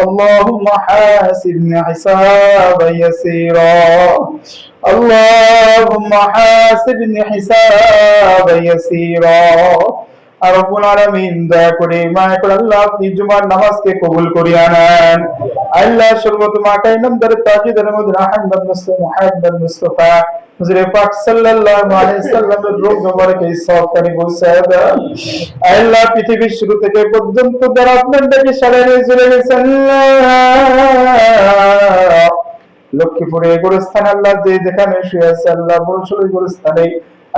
اللهم حاسبني حسابا يسيرا. اللهم حاسبني حسابا يسيرا. রব্বুল আলামিন দয়া করে মায়া করে আল্লাহ আপনি জুমার নামাজকে কবুল করিয়া নেন। আল্লাহ সর্বত তাজিদের মধ্যে আহমদ মুহাম্মদ হুজুর পাক সাল্লাল্লাহু আলাইহি সাল্লামের দেন আল্লাহ পৃথিবীর শুরু থেকে পর্যন্ত যারা আপনার লক্ষ্মীপুরে গোরস্থান আল্লাহ যে যেখানে শুয়ে আছে, আল্লাহ বরসুরি গোরস্থানে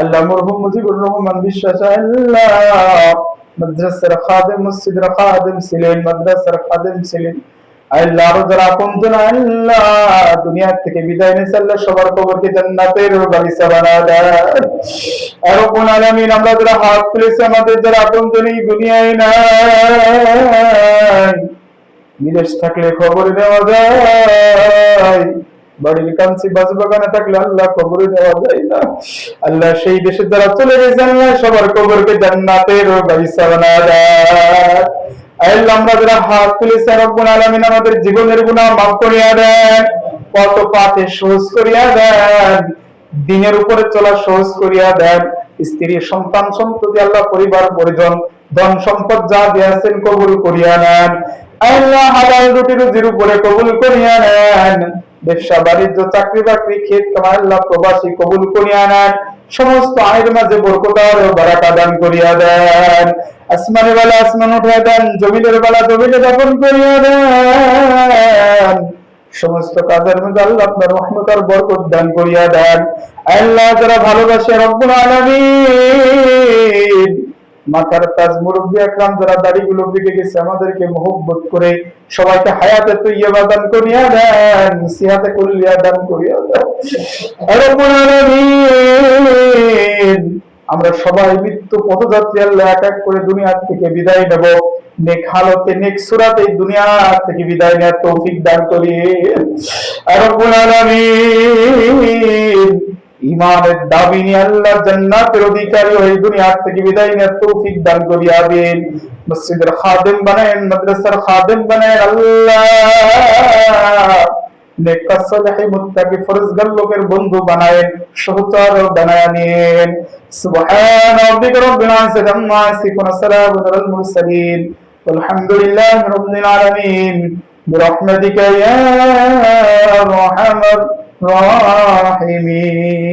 আল্লাহ মরহুম মুজিবুর রহমান বিশ্বাস আল্লাহ। মাদ্রাসার খাদেম, মসজিদের খাদেম ছিলেন, মাদ্রাসার খাদেম ছিলেন। আল্লাহ আরও যারা আপনজন আল্লাহ। দুনিয়া থেকে বিদায় নিয়েছে আল্লাহ, সবার কবরকে জান্নাতের বাগিচা বানা দেয়। আর কোন আলামিন, আমরা যারা হাত তুলেছি, আমাদের যারা আপনজন এই দুনিয়ায় নাই। বিদেশ থাকলে খবর দেওয়া যায়। বাড়ির কাঞ্চি বাগানে থাকলে আল্লাহ দেওয়া যায় না। আল্লাহ সেই দেশে যারা চলে সবার কবরকে জান্নাতের আমরা যারা হাত তুলেছি রব্বুল আলামিন আমাদের জীবনের গুনাহ মাফ করিয়া দেন, কত পাপে সহজ করিয়া দেন, দিনের উপরে চলা সহজ করিয়া দেন, স্ত্রী সন্তান সম্পত্তি আল্লাহ পরিবার, পরিজন, ধন সম্পদ যা দিয়েছেন কবুল করিয়া নেন। আল্লাহ, হালাল রুটি রুজির উপরে কবুল করিয়া নেন। ব্যবসা বাণিজ্য চাকরি বাকরি ক্ষেত কামাই আল্লাহ প্রবাসী কবুল করিয়া নেন। সমস্ত আয়ের মাঝে বরকত আর বারাকা দান করিয়া দেন। আসমানের বেলা আসমান উঠিয়া দেন, জমিনের বেলা জমিনে দাপন করিয়া দেন। সমস্ত কাজের মধ্যে আল্লাহ আপনার রহমত আর বরকত দান করিয়া দেন। আল্লাহ যারা ভালোবাসে রব্বুল আলামিন মাথার তাজ মুরব্বী আকরাম, যারা দাড়িগুলো পেকে গেছে, আমাদেরকে মোহব্বত করে সবাইকে হায়াতে তৈয়বা দান করিয়া দেন সিহাতে কুল্লিয়া দান করিয়া দেন। আমরা সবাই মৃত্যু পথযাত্রী, আল্লাহ এক এক করে দুনিয়া থেকে বিদায় নেব। নেক হালতে, নেক সুরাতে দুনিয়া থেকে বিদায় নেওয়ার তৌফিক দান করি আর আলামিন। ইমানের দাবি নিয়ে আল্লাহ জান্নাতের অধিকারী হয়ে দুনিয়া থেকে বিদায় নেওয়ার তৌফিক দান করিয়া দিন মসজিদের খাদেম বানায়েন মাদ্রাসার খাদেম বানায়েন আল্লাহ নেকা সালেহ মুত্তাকি ফরজগার লোকের বন্ধু বানায়েন সহচর বানায় নিন সুবহান রাব্বিকা রব্বিল ইজ্জাতি আম্মা ইয়াসিফুন সালামুন আলাল মুরসালিন والحمد لله رب العالمين برحمتك يا ارحم الراحمين.